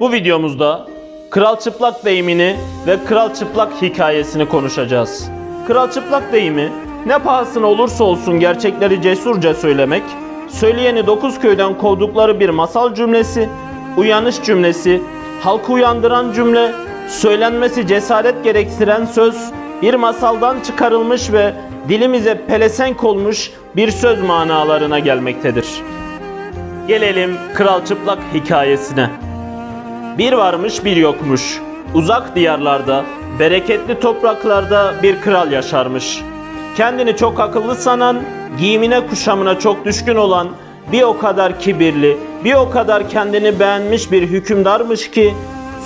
Bu videomuzda Kral Çıplak deyimini ve Kral Çıplak hikayesini konuşacağız. Kral Çıplak deyimi ne pahasına olursa olsun gerçekleri cesurca söylemek, söyleyeni dokuz köyden kovdukları bir masal cümlesi, uyanış cümlesi, halkı uyandıran cümle, söylenmesi cesaret gerektiren söz, bir masaldan çıkarılmış ve dilimize pelesenk olmuş bir söz manalarına gelmektedir. Gelelim Kral Çıplak hikayesine. Bir varmış bir yokmuş. Uzak diyarlarda, bereketli topraklarda bir kral yaşarmış. Kendini çok akıllı sanan, giyimine kuşamına çok düşkün olan, bir o kadar kibirli, bir o kadar kendini beğenmiş bir hükümdarmış ki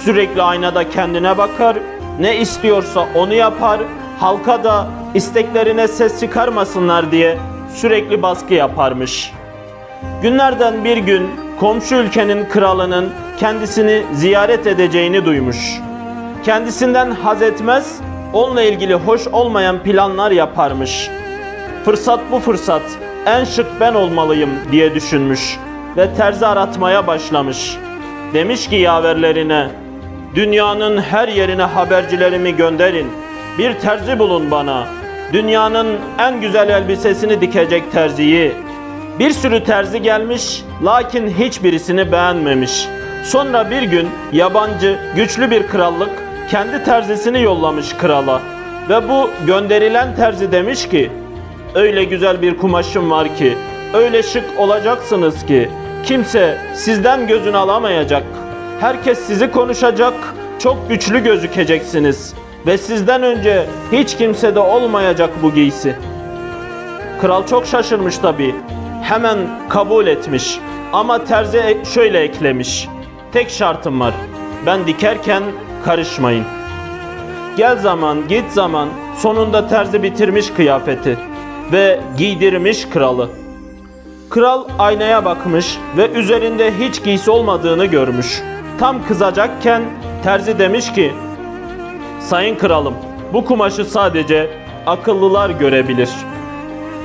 sürekli aynada kendine bakar, ne istiyorsa onu yapar, halka da isteklerine ses çıkarmasınlar diye sürekli baskı yaparmış. Günlerden bir gün komşu ülkenin kralının kendisini ziyaret edeceğini duymuş. Kendisinden haz etmez, onunla ilgili hoş olmayan planlar yaparmış. Fırsat bu fırsat, en şık ben olmalıyım diye düşünmüş ve terzi aratmaya başlamış. Demiş ki yaverlerine, dünyanın her yerine habercilerimi gönderin. Bir terzi bulun bana. Dünyanın en güzel elbisesini dikecek terziyi. Bir sürü terzi gelmiş lakin hiçbirisini beğenmemiş. Sonra bir gün yabancı güçlü bir krallık kendi terzisini yollamış krala. Ve bu gönderilen terzi demiş ki öyle güzel bir kumaşım var ki öyle şık olacaksınız ki kimse sizden gözünü alamayacak. Herkes sizi konuşacak, çok güçlü gözükeceksiniz ve sizden önce hiç kimse de olmayacak bu giysi. Kral çok şaşırmış tabi. Hemen kabul etmiş. Ama terzi e- şöyle eklemiş. Tek şartım var. Ben dikerken karışmayın. Gel zaman, git zaman. Sonunda terzi bitirmiş kıyafeti ve giydirmiş kralı. Kral aynaya bakmış ve üzerinde hiç giysi olmadığını görmüş. Tam kızacakken terzi demiş ki: "Sayın kralım, bu kumaşı sadece akıllılar görebilir."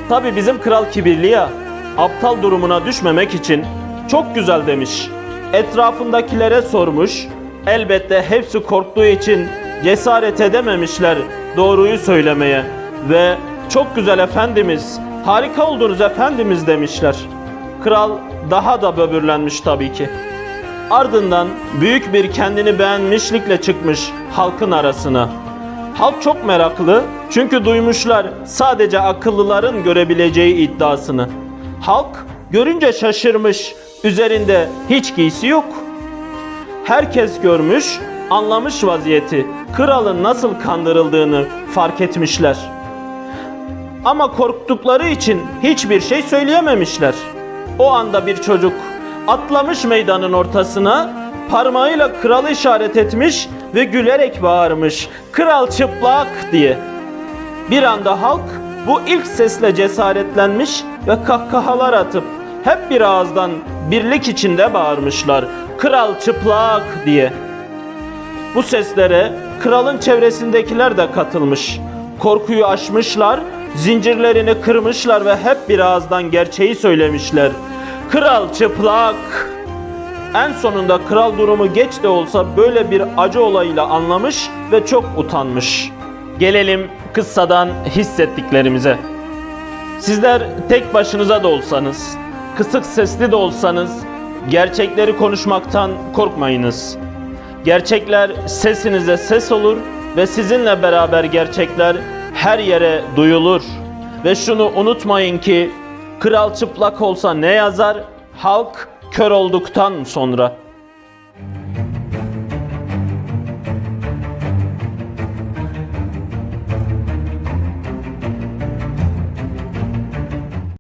Tabi bizim kral kibirli ya, aptal durumuna düşmemek için çok güzel demiş. Etrafındakilere sormuş. Elbette hepsi korktuğu için cesaret edememişler doğruyu söylemeye ve çok güzel efendimiz, harika oldunuz efendimiz demişler. Kral daha da böbürlenmiş tabii ki. Ardından büyük bir kendini beğenmişlikle çıkmış halkın arasına. Halk çok meraklı çünkü duymuşlar sadece akıllıların görebileceği iddiasını. Halk görünce şaşırmış, üzerinde hiç giysi yok. Herkes görmüş, anlamış vaziyeti, kralın nasıl kandırıldığını fark etmişler. Ama korktukları için hiçbir şey söyleyememişler. O anda bir çocuk atlamış meydanın ortasına, parmağıyla kralı işaret etmiş ve gülerek bağırmış. Kral çıplak diye. Bir anda halk bu ilk sesle cesaretlenmiş ve kahkahalar atıp hep bir ağızdan birlik içinde bağırmışlar. Kral çıplak diye. Bu seslere kralın çevresindekiler de katılmış. Korkuyu aşmışlar, zincirlerini kırmışlar ve hep bir ağızdan gerçeği söylemişler. Kral çıplak. En sonunda kral durumu geç de olsa böyle bir acı olayla anlamış ve çok utanmış. Gelelim kıssadan hissettiklerimize. Sizler tek başınıza da olsanız, kısık sesli de olsanız gerçekleri konuşmaktan korkmayınız. Gerçekler sesinize ses olur ve sizinle beraber gerçekler her yere duyulur. Ve şunu unutmayın ki kral çıplak olsa ne yazar? Halk kör olduktan sonra.